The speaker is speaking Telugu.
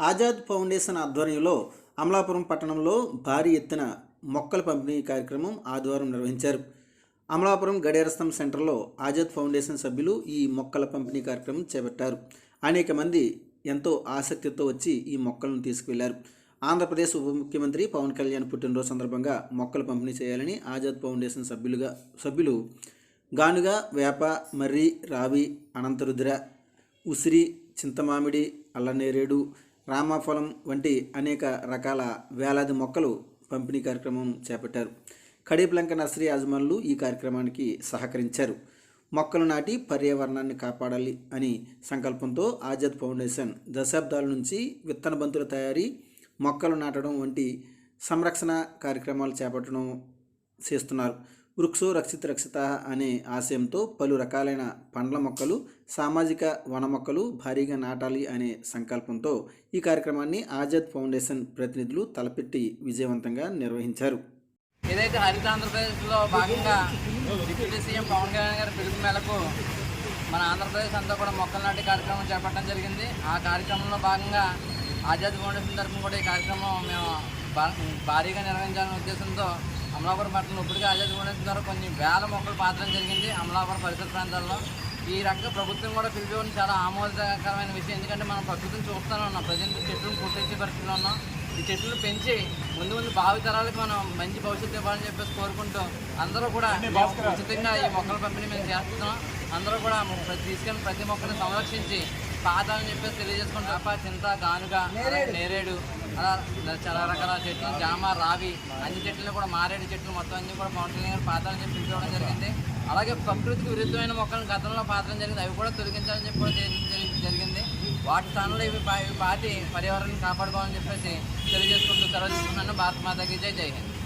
ఆజాద్ ఫౌండేషన్ ఆధ్వర్యంలో అమలాపురం పట్టణంలో భారీ ఎత్తున మొక్కల పంపిణీ కార్యక్రమం ఆదివారం నిర్వహించారు. అమలాపురం గడియారస్తం సెంటర్లో ఆజాద్ ఫౌండేషన్ సభ్యులు ఈ మొక్కల పంపిణీ కార్యక్రమం చేపట్టారు. అనేక మంది ఎంతో ఆసక్తితో వచ్చి ఈ మొక్కలను తీసుకువెళ్ళారు. ఆంధ్రప్రదేశ్ ఉప ముఖ్యమంత్రి పవన్ కళ్యాణ్ పుట్టినరోజు సందర్భంగా మొక్కలు పంపిణీ చేయాలని ఆజాద్ ఫౌండేషన్ సభ్యులుగా సభ్యులు గానుగా వేప మర్రి రావి అనంతరుద్ర ఉసిరి చింతమామిడి అల్లనేరేడు రామాఫలం వంటి అనేక రకాల వేలాది మొక్కలు పంపిణీ కార్యక్రమం చేపట్టారు. కడీప్లంక నర్సరీ యాజమానులు ఈ కార్యక్రమానికి సహకరించారు. మొక్కలు నాటి పర్యావరణాన్ని కాపాడాలి అని సంకల్పంతో ఆజాద్ ఫౌండేషన్ దశాబ్దాల నుంచి విత్తన బంతుల తయారీ మొక్కలు నాటడం వంటి సంరక్షణ కార్యక్రమాలు చేపట్టడం చేస్తున్నారు. వృక్షో రక్షిత రక్షిత అనే ఆశయంతో పలు రకాలైన పండ్ల మొక్కలు సామాజిక వన మొక్కలు భారీగా నాటాలి అనే సంకల్పంతో ఈ కార్యక్రమాన్ని ఆజాద్ ఫౌండేషన్ ప్రతినిధులు తలపెట్టి విజయవంతంగా నిర్వహించారు. ఏదైతే హరిత ఆంధ్రప్రదేశ్లో భాగంగా డిప్యూటీ సీఎం పవన్ కళ్యాణ్ గారి పిలుపు మేరకు మన ఆంధ్రప్రదేశ్ అంతా కూడా మొక్కలు నాటి కార్యక్రమం చేపట్టడం జరిగింది. ఆ కార్యక్రమంలో భాగంగా ఆజాద్ ఫౌండేషన్ తరఫున కూడా ఈ కార్యక్రమం మేము భా- భారీగా నిర్వహించాలనే ఉద్దేశంతో అమలాపురం పట్టణంలో ఇప్పటికే ఆజాద్ ఫౌండేషన్ ద్వారా కొన్ని వేల మొక్కలు పాతడం జరిగింది అమలాపురం పరిసర ప్రాంతాల్లో. ఈ రకంగా ప్రభుత్వం కూడా పిలిపివ్వడం చాలా ఆమోదకరమైన విషయం. ఎందుకంటే మనం ప్రకృతిని చూస్తూనే ఉన్నాం. ప్రజెంట్ చెట్లను పుట్టించే పరిస్థితిలో ఉన్నాం. ఈ చెట్లు పెంచి ముందు ముందు భావి తరాలకు మనం మంచి భవిష్యత్తు ఇవ్వాలని చెప్పేసి కోరుకుంటూ అందరూ కూడా ఉచితంగా ఈ మొక్కల పంపిణీ మేము చేస్తున్నాం. అందరూ కూడా ప్రతి- తీసుకెళ్ళిన ప్రతి మొక్కని సంరక్షించి పాతాలని చెప్పేసి తెలియజేసుకుంటాం అప్ప చింత గానుగ నేరేడు. చాలా రకాల చెట్లు జామ రావి అన్ని చెట్లను కూడా మారేడు చెట్లు మొత్తం అన్ని కూడా పవన్ కళ్యాణ్ పాతాలని చెప్పి పిలిపించడం జరిగింది. అలాగే ప్రకృతికి విరుద్ధమైన మొక్కలను గతంలో పాతడం జరిగింది. అవి కూడా తొలగించాలని చెప్పి కూడా జరిగింది. వాటి స్థానంలో ఇవి పా- పాతి పర్యావరణాన్ని కాపాడుకోవాలని చెప్పేసి తెలియజేసుకుంటూ సెలవు తీసుకున్నాను. భారత్ మాతాకి జై జై హింద్.